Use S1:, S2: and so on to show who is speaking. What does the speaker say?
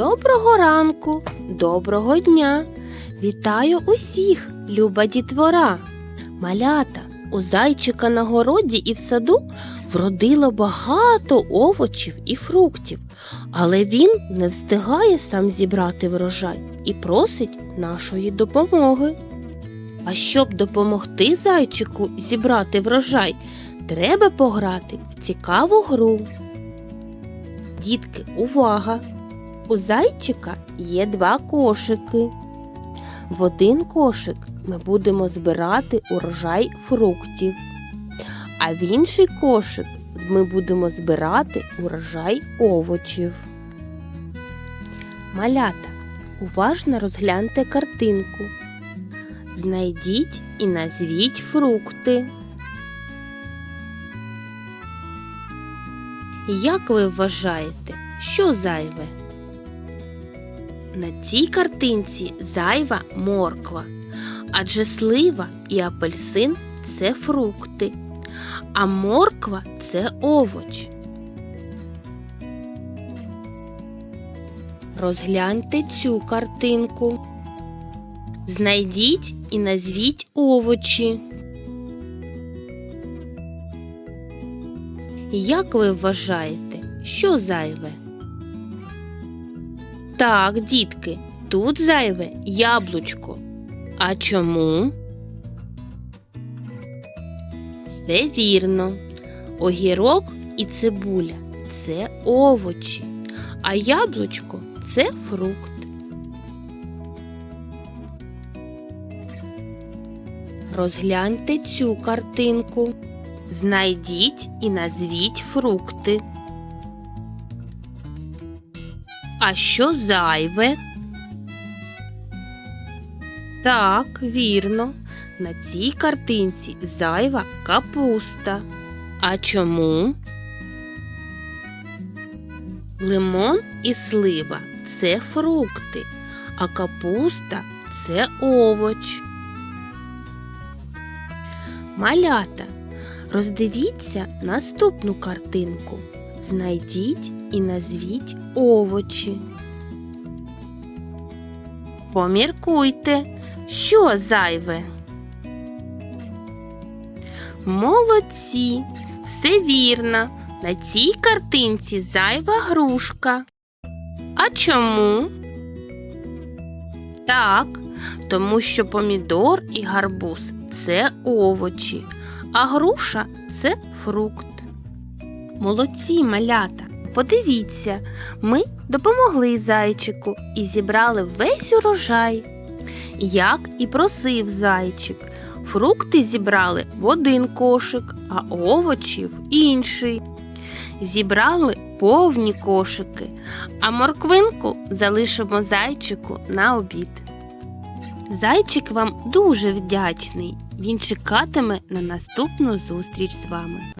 S1: Доброго ранку, доброго дня. Вітаю усіх, люба дітвора. Малята, у зайчика на городі і в саду вродило багато овочів і фруктів, але він не встигає сам зібрати врожай і просить нашої допомоги. А щоб допомогти зайчику зібрати врожай, треба пограти в цікаву гру. Дітки, увага! У зайчика є два кошики. В один кошик ми будемо збирати урожай фруктів, а в інший кошик ми будемо збирати урожай овочів. Малята, уважно розгляньте картинку. Знайдіть і назвіть фрукти. Як ви вважаєте, що зайве? На цій картинці зайва морква, адже слива і апельсин це фрукти, а морква це овоч. Розгляньте цю картинку. Знайдіть і назвіть овочі. Як ви вважаєте, що зайве? Так, дітки, тут зайве яблучко. А чому? Все вірно. Огірок і цибуля це овочі, а яблучко це фрукт. Розгляньте цю картинку. Знайдіть і назвіть фрукти. А що зайве? Так, вірно. На цій картинці зайва капуста. А чому? Лимон і слива це фрукти, а капуста це овоч. Малята, роздивіться наступну картинку. Знайдіть і назвіть овочі. Поміркуйте, що зайве. Молодці, все вірно. На цій картинці зайва грушка. А чому? Так, тому що помідор і гарбуз це овочі, а груша це фрукт. Молодці малята, подивіться, ми допомогли зайчику і зібрали весь урожай. Як і просив зайчик, фрукти зібрали в один кошик, а овочі в інший. Зібрали повні кошики, а морквинку залишимо зайчику на обід. Зайчик вам дуже вдячний. Він чекатиме на наступну зустріч з вами.